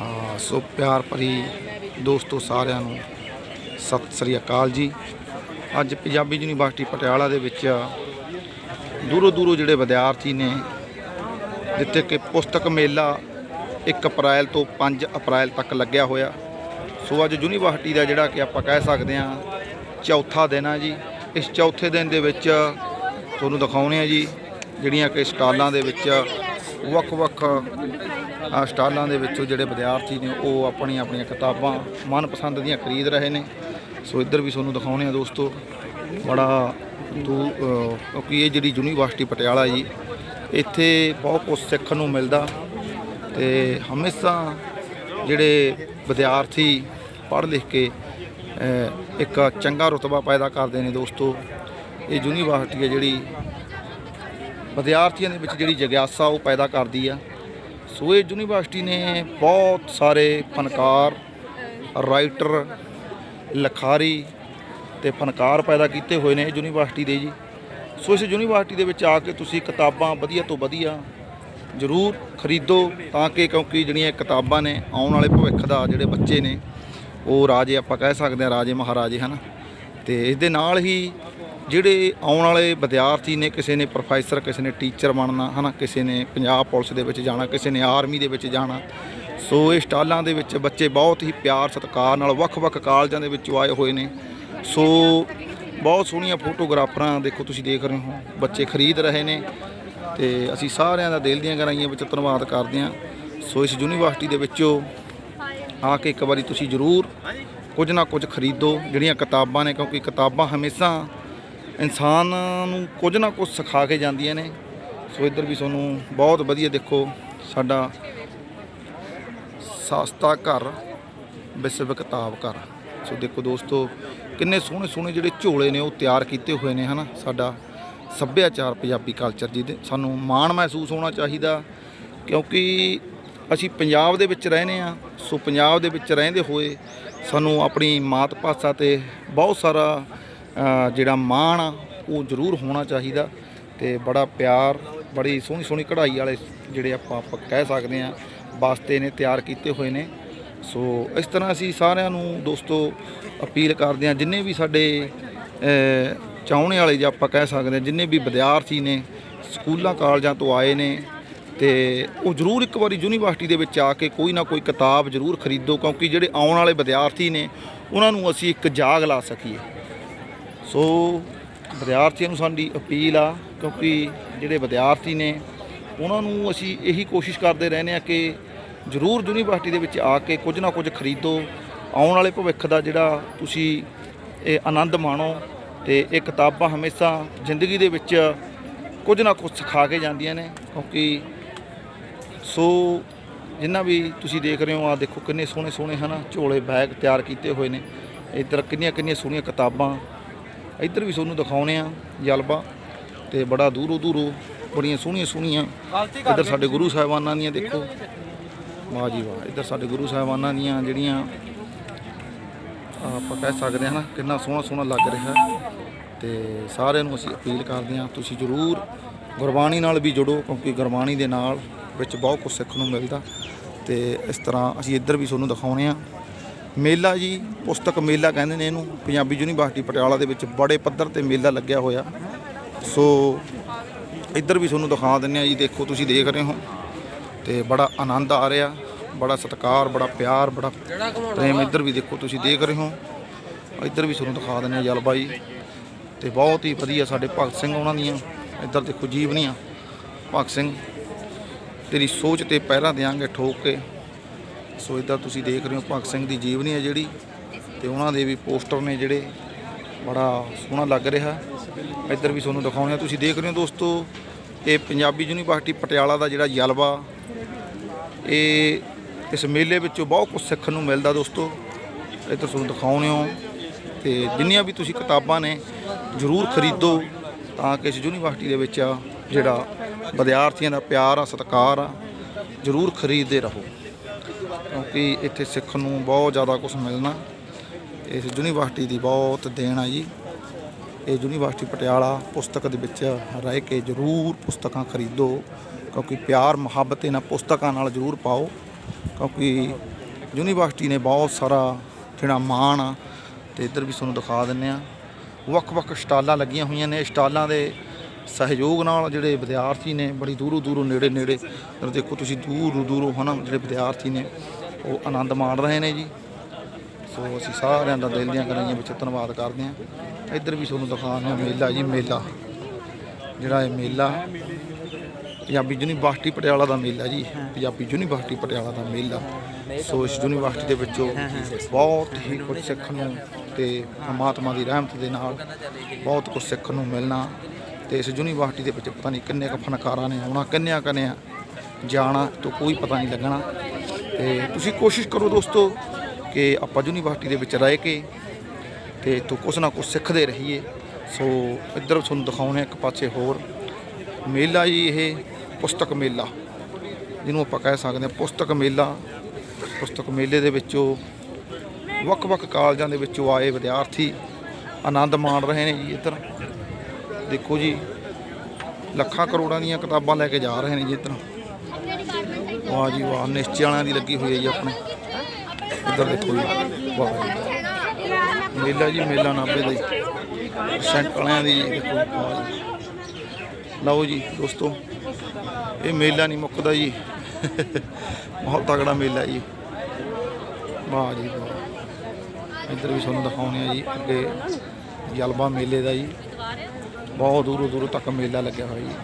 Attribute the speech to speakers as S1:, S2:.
S1: ਹਾਂ, ਸੋ ਪਿਆਰ ਭਰੀ ਦੋਸਤੋ ਸਾਰਿਆਂ ਨੂੰ ਸਤਿ ਸ੍ਰੀ ਅਕਾਲ ਜੀ। ਅੱਜ ਪੰਜਾਬੀ ਯੂਨੀਵਰਸਿਟੀ ਪਟਿਆਲਾ ਦੇ ਵਿੱਚ ਦੂਰੋਂ ਦੂਰੋਂ ਜਿਹੜੇ ਵਿਦਿਆਰਥੀ ਨੇ, ਜਿੱਥੇ ਕਿ ਪੁਸਤਕ ਮੇਲਾ 1 ਅਪ੍ਰੈਲ ਤੋਂ 5 ਅਪ੍ਰੈਲ ਤੱਕ ਲੱਗਿਆ ਹੋਇਆ। ਸੋ ਅੱਜ ਯੂਨੀਵਰਸਿਟੀ ਦਾ ਜਿਹੜਾ ਕਿ ਆਪਾਂ ਕਹਿ ਸਕਦੇ ਹਾਂ ਚੌਥਾ ਦਿਨ ਆ ਜੀ। ਇਸ ਚੌਥੇ ਦਿਨ ਦੇ ਵਿੱਚ ਤੁਹਾਨੂੰ ਦਿਖਾਉਣੇ ਆ ਜੀ, ਜਿਹੜੀਆਂ ਕਿ ਸਟਾਲਾਂ ਦੇ ਵਿੱਚ ਵੱਖ-ਵੱਖ ਸਟਾਲਾਂ ਦੇ ਵਿੱਚੋਂ ਜਿਹੜੇ ਵਿਦਿਆਰਥੀ ਨੇ ਉਹ ਆਪਣੀਆਂ ਆਪਣੀਆਂ ਕਿਤਾਬਾਂ ਮਨਪਸੰਦ ਦੀਆਂ ਖਰੀਦ ਰਹੇ ਨੇ। ਸੋ ਇੱਧਰ ਵੀ ਤੁਹਾਨੂੰ ਦਿਖਾਉਣੇ ਆ ਦੋਸਤੋ ਬੜਾ ਦੂ ਅ, ਕਿਉਂਕਿ ਇਹ ਜਿਹੜੀ ਯੂਨੀਵਰਸਿਟੀ ਪਟਿਆਲਾ ਜੀ ਇੱਥੇ ਬਹੁਤ ਕੁਝ ਸਿੱਖਣ ਨੂੰ ਮਿਲਦਾ ਤੇ ਹਮੇਸ਼ਾ ਜਿਹੜੇ ਵਿਦਿਆਰਥੀ ਪੜ੍ਹ ਲਿਖ ਕੇ ਇੱਕ ਚੰਗਾ ਰੁਤਬਾ ਪੈਦਾ ਕਰਦੇ ਨੇ ਦੋਸਤੋ। ਇਹ ਯੂਨੀਵਰਸਿਟੀ ਹੈ ਜਿਹੜੀ ਵਿਦਿਆਰਥੀਆਂ ਦੇ ਵਿੱਚ ਜਿਹੜੀ ਜਗਿਆਸਾ ਉਹ ਪੈਦਾ ਕਰਦੀ ਆ। ਸੋ ਇਹ ਯੂਨੀਵਰਸਿਟੀ ਨੇ ਬਹੁਤ ਸਾਰੇ ਫਨਕਾਰ, ਰਾਈਟਰ, ਲਖਾਰੀ ਤੇ ਫਨਕਾਰ ਪੈਦਾ ਕੀਤੇ ਹੋਏ ਨੇ ਯੂਨੀਵਰਸਿਟੀ ਦੇ ਜੀ। ਸੋ ਇਸ ਯੂਨੀਵਰਸਿਟੀ ਦੇ ਵਿੱਚ ਆ ਕੇ ਤੁਸੀਂ ਕਿਤਾਬਾਂ ਵਧੀਆ ਤੋਂ ਵਧੀਆ ਜ਼ਰੂਰ ਖਰੀਦੋ ਤਾਂ ਕਿ ਕਿਉਂਕਿ ਜਿਹੜੀਆਂ ਕਿਤਾਬਾਂ ਨੇ ਆਉਣ ਵਾਲੇ ਭਵਿੱਖ ਦਾ ਜਿਹੜੇ ਬੱਚੇ ਨੇ, ਉਹ ਰਾਜੇ ਆਪਾਂ ਕਹਿ ਸਕਦੇ ਹਾਂ ਰਾਜੇ ਮਹਾਰਾਜੇ, ਹਨ? ਤੇ ਇਸ ਦੇ ਨਾਲ ਹੀ ਜਿਹੜੇ ਆਉਣ ਵਾਲੇ ਵਿਦਿਆਰਥੀ ਨੇ, ਕਿਸੇ ਨੇ ਪ੍ਰੋਫੈਸਰ, ਕਿਸੇ ਨੇ ਟੀਚਰ ਬਣਨਾ, ਹਨਾ, ਕਿਸੇ ਨੇ ਪੰਜਾਬ ਪੁਲਿਸ ਦੇ ਵਿੱਚ ਜਾਣਾ, ਕਿਸੇ ਨੇ ਆਰਮੀ ਦੇ ਵਿੱਚ ਜਾਣਾ, ਸੋ ਇਹ ਸਟਾਲਾਂ ਦੇ ਵਿੱਚ ਬੱਚੇ ਬਹੁਤ ਹੀ ਪਿਆਰ ਸਤਿਕਾਰ ਨਾਲ ਵੱਖ-ਵੱਖ ਕਾਲਜਾਂ ਦੇ ਵਿੱਚੋਂ ਆਏ ਹੋਏ ਨੇ। ਸੋ ਬਹੁਤ ਸੋਹਣੀਆਂ ਫੋਟੋਗ੍ਰਾਫਰਾਂ ਦੇਖੋ ਤੁਸੀਂ ਦੇਖ ਰਹੇ ਹੋ, ਬੱਚੇ ਖਰੀਦ ਰਹੇ ਨੇ ਤੇ ਅਸੀਂ ਸਾਰਿਆਂ ਦਾ ਦਿਲ ਦੀਆਂ ਗਹਿਰਾਈਆਂ ਵਿੱਚ ਧੰਨਵਾਦ ਕਰਦੇ ਹਾਂ। ਸੋ ਇਸ ਯੂਨੀਵਰਸਿਟੀ ਦੇ ਵਿੱਚੋਂ ਆ ਕੇ ਇੱਕ ਵਾਰੀ ਤੁਸੀਂ ਜ਼ਰੂਰ ਕੁਝ ਨਾ ਕੁਝ ਖਰੀਦੋ, ਜਿਹੜੀਆਂ ਕਿਤਾਬਾਂ ਨੇ, ਕਿਉਂਕਿ ਕਿਤਾਬਾਂ ਹਮੇਸ਼ਾ ਇਨਸਾਨ ਨੂੰ ਕੁਝ ਨਾ ਕੁਝ ਸਿਖਾ ਕੇ ਜਾਂਦੀਆਂ ਨੇ। ਸੋ ਇੱਧਰ ਵੀ ਤੁਹਾਨੂੰ ਬਹੁਤ ਵਧੀਆ ਦੇਖੋ, ਸਾਡਾ ਸਸਤਾ ਘਰ ਵਿਸ਼ਵ ਕਿਤਾਬ ਘਰ। ਸੋ ਦੇਖੋ ਦੋਸਤੋ, ਕਿੰਨੇ ਸੋਹਣੇ ਸੋਹਣੇ ਜਿਹੜੇ ਝੋਲੇ ਨੇ, ਉਹ ਤਿਆਰ ਕੀਤੇ ਹੋਏ ਨੇ, ਹਨਾ? ਸਾਡਾ ਸੱਭਿਆਚਾਰ, ਪੰਜਾਬੀ ਕਲਚਰ ਜਿਹਦੇ ਸਾਨੂੰ ਮਾਣ ਮਹਿਸੂਸ ਹੋਣਾ ਚਾਹੀਦਾ, ਕਿਉਂਕਿ ਅਸੀਂ ਪੰਜਾਬ ਦੇ ਵਿੱਚ ਰਹਿੰਦੇ ਆ ਸੋ ਪੰਜਾਬ ਦੇ ਵਿੱਚ ਰਹਿੰਦੇ ਹੋਏ ਸਾਨੂੰ ਆਪਣੀ ਮਾਤ ਭਾਸ਼ਾ ਤੇ ਬਹੁਤ ਸਾਰਾ ਜਿਹੜਾ ਮਾਣ ਆ, ਉਹ ਜ਼ਰੂਰ ਹੋਣਾ ਚਾਹੀਦਾ ਤੇ ਬੜਾ ਪਿਆਰ, ਬੜੀ ਸੋਹਣੀ ਸੋਹਣੀ ਕਢਾਈ ਵਾਲੇ ਜਿਹੜੇ ਆਪਾਂ ਆਪਾਂ ਕਹਿ ਸਕਦੇ ਆ ਵਾਸਤੇ ਨੇ, ਤਿਆਰ ਕੀਤੇ ਹੋਏ ਨੇ। ਸੋ ਇਸ ਤਰ੍ਹਾਂ ਅਸੀਂ ਸਾਰਿਆਂ ਨੂੰ ਦੋਸਤੋ ਅਪੀਲ ਕਰਦੇ ਹਾਂ, ਜਿੰਨੇ ਵੀ ਸਾਡੇ ਚਾਹੁਣੇ ਵਾਲੇ ਜੇ ਆਪਾਂ ਕਹਿ ਸਕਦੇ ਹਾਂ, ਜਿੰਨੇ ਵੀ ਵਿਦਿਆਰਥੀ ਨੇ, ਸਕੂਲਾਂ, ਕਾਲਜਾਂ ਤੋਂ ਆਏ ਨੇ, ਤੇ ਉਹ ਜ਼ਰੂਰ ਇੱਕ ਵਾਰੀ ਯੂਨੀਵਰਸਿਟੀ ਦੇ ਵਿੱਚ ਆ ਕੇ ਕੋਈ ਨਾ ਕੋਈ ਕਿਤਾਬ ਜ਼ਰੂਰ ਖਰੀਦੋ, ਕਿਉਂਕਿ ਜਿਹੜੇ ਆਉਣ ਵਾਲੇ ਵਿਦਿਆਰਥੀ ਨੇ, ਉਹਨਾਂ ਨੂੰ ਅਸੀਂ ਇੱਕ ਜਾਗ ਲਾ ਸਕੀਏ। ਸੋ ਵਿਦਿਆਰਥੀਆਂ ਨੂੰ ਸਾਡੀ ਅਪੀਲ ਆ, ਕਿਉਂਕਿ ਜਿਹੜੇ ਵਿਦਿਆਰਥੀ ਨੇ, ਉਹਨਾਂ ਨੂੰ ਅਸੀਂ ਇਹੀ ਕੋਸ਼ਿਸ਼ ਕਰਦੇ ਰਹਿੰਦੇ ਆ ਕਿ ਜ਼ਰੂਰ ਯੂਨੀਵਰਸਿਟੀ ਦੇ ਵਿੱਚ ਆ ਕੇ ਕੁਝ ਨਾ ਕੁਝ ਖਰੀਦੋ, ਆਉਣ ਵਾਲੇ ਭਵਿੱਖ ਦਾ ਜਿਹੜਾ ਤੁਸੀਂ ਇਹ ਆਨੰਦ ਮਾਣੋ ਤੇ ਇਹ ਕਿਤਾਬਾਂ ਹਮੇਸ਼ਾ ਜ਼ਿੰਦਗੀ ਦੇ ਵਿੱਚ ਕੁਝ ਨਾ ਕੁਝ ਸਿਖਾ ਕੇ ਜਾਂਦੀਆਂ ਨੇ, ਕਿਉਂਕਿ ਸੋ ਜਿੰਨਾ ਵੀ ਤੁਸੀਂ ਦੇਖ ਰਹੇ ਹੋ ਆ ਦੇਖੋ ਕਿੰਨੇ ਸੋਹਣੇ ਸੋਹਣੇ ਹਨ ਝੋਲੇ ਬੈਗ ਤਿਆਰ ਕੀਤੇ ਹੋਏ ਨੇ, ਇੱਧਰ ਕਿੰਨੀਆਂ ਕਿੰਨੀਆਂ ਸੋਹਣੀਆਂ ਕਿਤਾਬਾਂ ਇੱਧਰ ਵੀ ਤੁਹਾਨੂੰ ਦਿਖਾਉਣੇ ਆ ਜਲਬਾ ਤੇ ਬੜਾ ਦੂਰੋਂ ਦੂਰੋਂ ਬੜੀਆਂ ਸੋਹਣੀਆਂ ਸੋਹਣੀਆਂ ਇੱਧਰ ਸਾਡੇ ਗੁਰੂ ਸਾਹਿਬਾਨਾਂ ਦੀਆਂ ਦੇਖੋ। ਵਾਹ ਜੀ ਵਾਹ ਇੱਧਰ ਸਾਡੇ ਗੁਰੂ ਸਾਹਿਬਾਨਾਂ ਦੀਆਂ ਜਿਹੜੀਆਂ ਆਪਾਂ ਕਹਿ ਸਕਦੇ ਹਾਂ ਨਾ ਕਿੰਨਾ ਸੋਹਣਾ ਸੋਹਣਾ ਲੱਗ ਰਿਹਾ ਤੇ ਸਾਰਿਆਂ ਨੂੰ ਅਸੀਂ ਅਪੀਲ ਕਰਦੇ ਹਾਂ ਤੁਸੀਂ ਜ਼ਰੂਰ ਗੁਰਬਾਣੀ ਨਾਲ ਵੀ ਜੁੜੋ ਕਿਉਂਕਿ ਗੁਰਬਾਣੀ ਦੇ ਨਾਲ ਵਿੱਚ ਬਹੁਤ ਕੁਝ ਸਿੱਖਣ ਨੂੰ ਮਿਲਦਾ। ਤੇ ਇਸ ਤਰ੍ਹਾਂ ਅਸੀਂ ਇੱਧਰ ਵੀ ਤੁਹਾਨੂੰ ਦਿਖਾਉਣੇ ਆ। ਮੇਲਾ ਜੀ, ਪੁਸਤਕ ਮੇਲਾ ਕਹਿੰਦੇ ਨੇ ਇਹਨੂੰ, ਪੰਜਾਬੀ ਯੂਨੀਵਰਸਿਟੀ ਪਟਿਆਲਾ ਦੇ ਵਿੱਚ ਬੜੇ ਪੱਧਰ ਤੇ ਮੇਲਾ ਲੱਗਿਆ ਹੋਇਆ। ਸੋ ਇੱਧਰ ਵੀ ਤੁਹਾਨੂੰ ਦਿਖਾ ਦਿੰਨੇ ਆ ਜੀ, ਦੇਖੋ ਤੁਸੀਂ ਦੇਖ ਰਹੇ ਹੋ। ਤੇ ਬੜਾ ਆਨੰਦ ਆ ਰਿਹਾ, ਬੜਾ ਸਤਿਕਾਰ, ਬੜਾ ਪਿਆਰ, ਬੜਾ ਪ੍ਰੇਮ ਇੱਧਰ ਵੀ ਦੇਖੋ ਤੁਸੀਂ ਦੇਖ ਰਹੇ ਹੋ। ਇੱਧਰ ਵੀ ਤੁਹਾਨੂੰ ਦਿਖਾ ਦਿੰਨੇ ਆ ਜਲਵਾ ਜੀ ਤੇ ਬਹੁਤ ਹੀ ਵਧੀਆ ਸਾਡੇ ਭਗਤ ਸਿੰਘ ਉਹਨਾਂ ਦੀਆਂ, ਇੱਧਰ ਦੇਖੋ ਜੀਵਨੀਆਂ। ਭਗਤ ਸਿੰਘ, ਤੇਰੀ ਸੋਚ ਤੇ ਪਹਿਰਾ ਦਿਆਂਗੇ ਠੋਕ ਕੇ। ਸੋ ਇੱਧਰ ਤੁਸੀਂ ਦੇਖ ਰਹੇ ਹੋ, ਭਗਤ ਸਿੰਘ ਦੀ ਜੀਵਨੀ ਹੈ ਜਿਹੜੀ ਤੇ ਉਹਨਾਂ ਦੇ ਵੀ ਪੋਸਟਰ ਨੇ ਜਿਹੜੇ ਬੜਾ ਸੋਹਣਾ ਲੱਗ ਰਿਹਾ। ਇੱਧਰ ਵੀ ਤੁਹਾਨੂੰ ਦਿਖਾਉਣੇ ਆ ਤੁਸੀਂ ਦੇਖ ਰਹੇ ਹੋ ਦੋਸਤੋ, ਇਹ ਪੰਜਾਬੀ ਯੂਨੀਵਰਸਿਟੀ ਪਟਿਆਲਾ ਦਾ ਜਿਹੜਾ ਜਲਵਾ, ਇਹ ਇਸ ਮੇਲੇ ਵਿੱਚੋਂ ਬਹੁਤ ਕੁਝ ਸਿੱਖਣ ਨੂੰ ਮਿਲਦਾ ਦੋਸਤੋ। ਇੱਧਰ ਤੁਹਾਨੂੰ ਦਿਖਾਉਣੇ ਹੋ ਤੇ ਜਿੰਨੀਆਂ ਵੀ ਤੁਸੀਂ ਕਿਤਾਬਾਂ ਨੇ, ਜ਼ਰੂਰ ਖਰੀਦੋ ਤਾਂ ਕਿ ਇਸ ਯੂਨੀਵਰਸਿਟੀ ਦੇ ਵਿੱਚ ਜਿਹੜਾ ਵਿਦਿਆਰਥੀਆਂ ਦਾ ਪਿਆਰ ਆ, ਸਤਿਕਾਰ ਆ, ਜ਼ਰੂਰ ਖਰੀਦਦੇ ਰਹੋ। ਕਿਉਂਕਿ ਇੱਥੇ ਸਿੱਖਣ ਨੂੰ ਬਹੁਤ ਜ਼ਿਆਦਾ ਕੁਝ ਮਿਲਣਾ। ਇਸ ਯੂਨੀਵਰਸਿਟੀ ਦੀ ਬਹੁਤ ਦੇਣ ਆ ਜੀ। ਇਹ ਯੂਨੀਵਰਸਿਟੀ ਪਟਿਆਲਾ ਪੁਸਤਕ ਦੇ ਵਿੱਚ ਰਹਿ ਕੇ ਜ਼ਰੂਰ ਪੁਸਤਕਾਂ ਖਰੀਦੋ। ਕਿਉਂਕਿ ਪਿਆਰ, ਮੁਹੱਬਤ ਇਹਨਾਂ ਪੁਸਤਕਾਂ ਨਾਲ ਜ਼ਰੂਰ ਪਾਓ। ਕਿਉਂਕਿ ਯੂਨੀਵਰਸਿਟੀ ਨੇ ਬਹੁਤ ਸਾਰਾ ਜਿਹੜਾ ਮਾਣ ਆ ਤੇ ਇੱਧਰ ਵੀ ਤੁਹਾਨੂੰ ਦਿਖਾ ਦਿੰਨੇ ਆ ਵੱਖ-ਵੱਖ ਸਟਾਲਾਂ ਲੱਗੀਆਂ ਹੋਈਆਂ ਨੇ। ਸਟਾਲਾਂ ਦੇ ਸਹਿਯੋਗ ਨਾਲ ਜਿਹੜੇ ਵਿਦਿਆਰਥੀ ਨੇ ਬੜੀ ਦੂਰੋਂ ਦੂਰੋਂ ਨੇੜੇ ਨੇੜੇ ਦੇਖੋ ਤੁਸੀਂ ਦੂਰੋਂ ਦੂਰੋਂ ਹਨਾ, ਜਿਹੜੇ ਵਿਦਿਆਰਥੀ ਨੇ ਉਹ ਆਨੰਦ ਮਾਣ ਰਹੇ ਨੇ ਜੀ। ਸੋ ਅਸੀਂ ਸਾਰਿਆਂ ਦਾ ਦਿਲ ਦੀਆਂ ਗਹਿਰਾਈਆਂ ਵਿੱਚ ਧੰਨਵਾਦ ਕਰਦੇ ਹਾਂ। ਇੱਧਰ ਵੀ ਤੁਹਾਨੂੰ ਦਿਖਾਉਂਦੇ ਹਾਂ ਮੇਲਾ ਜੀ, ਮੇਲਾ। ਜਿਹੜਾ ਇਹ ਮੇਲਾ, ਪੰਜਾਬੀ ਯੂਨੀਵਰਸਿਟੀ ਪਟਿਆਲਾ ਦਾ ਮੇਲਾ ਜੀ। ਪੰਜਾਬੀ ਯੂਨੀਵਰਸਿਟੀ ਪਟਿਆਲਾ ਦਾ ਮੇਲਾ। ਸੋ ਇਸ ਯੂਨੀਵਰਸਿਟੀ ਦੇ ਵਿੱਚੋਂ ਬਹੁਤ ਹੀ ਕੁਝ ਸਿੱਖਣ ਨੂੰ ਤੇ ਪਰਮਾਤਮਾ ਦੀ ਰਹਿਮਤ ਦੇ ਨਾਲ ਬਹੁਤ ਕੁਝ ਸਿੱਖਣ ਨੂੰ ਮਿਲਣਾ। ਤੇ ਇਸ ਯੂਨੀਵਰਸਿਟੀ ਦੇ ਵਿੱਚ ਪਤਾ ਨਹੀਂ ਕਿੰਨੇ ਕੁ ਫਨਕਾਰਾਂ ਨੇ ਆਉਣਾ, ਕਿੰਨਿਆਂ ਕਿੰਨੇ ਜਾਣਾ, ਤੋਂ ਕੋਈ ਪਤਾ ਨਹੀਂ ਲੱਗਣਾ। ਤੇ ਤੁਸੀਂ ਕੋਸ਼ਿਸ਼ ਕਰੋ ਦੋਸਤੋ ਕਿ ਆਪਾਂ ਯੂਨੀਵਰਸਿਟੀ ਦੇ ਵਿੱਚ ਰਹਿ ਕੇ ਤੇ ਤੋਂ ਕੁਛ ਨਾ ਕੁਛ ਸਿੱਖਦੇ ਰਹੀਏ। ਸੋ ਇੱਧਰ ਤੁਹਾਨੂੰ ਦਿਖਾਉਣੇ ਇੱਕ ਪਾਸੇ ਹੋਰ। ਮੇਲਾ ਜੀ ਇਹ ਪੁਸਤਕ ਮੇਲਾ, ਜਿਹਨੂੰ ਆਪਾਂ ਕਹਿ ਸਕਦੇ ਹਾਂ ਪੁਸਤਕ ਮੇਲਾ। ਪੁਸਤਕ ਮੇਲੇ ਦੇ ਵਿੱਚੋਂ ਵੱਖ-ਵੱਖ ਕਾਲਜਾਂ ਦੇ ਵਿੱਚੋਂ ਆਏ ਵਿਦਿਆਰਥੀ ਆਨੰਦ ਮਾਣ ਰਹੇ ਨੇ ਜੀ ਇੱਧਰ। ਦੇਖੋ ਜੀ, ਲੱਖਾਂ ਕਰੋੜਾਂ ਦੀਆਂ ਕਿਤਾਬਾਂ ਲੈ ਕੇ ਜਾ ਰਹੇ ਨੇ ਜੀ ਇੱਧਰ। ਵਾਹ ਜੀ ਵਾਹ, ਨਿਸ਼ਚੇ ਵਾਲਿਆਂ ਦੀ ਲੱਗੀ ਹੋਈ ਹੈ ਜੀ ਆਪਣੇ। ਇੱਧਰ ਦੇਖੋ ਜੀ, ਵਾਹ ਜੀ। ਮੇਲਾ ਜੀ, ਮੇਲਾ ਨਾਭੇ ਦੇ ਸੈਂਟ ਵਾਲਿਆਂ ਦੀ ਦੇਖੋ, ਵਾਹ ਜੀ। ਲਓ ਜੀ ਦੋਸਤੋ, ਇਹ ਮੇਲਾ ਨਹੀਂ ਮੁੱਕਦਾ ਜੀ। ਬਹੁਤ ਤਗੜਾ ਮੇਲਾ ਜੀ। ਵਾਹ ਜੀ ਵਾਹ। ਇੱਧਰ ਵੀ ਤੁਹਾਨੂੰ ਦਿਖਾਉਂਦੇ ਆ ਜੀ, ਅੱਗੇ ਜਲਵਾ ਮੇਲੇ ਦਾ ਜੀ। ਬਹੁਤ ਦੂਰੋਂ ਦੂਰੋਂ ਤੱਕ ਮੇਲਾ ਲੱਗਿਆ ਹੋਇਆ ਜੀ।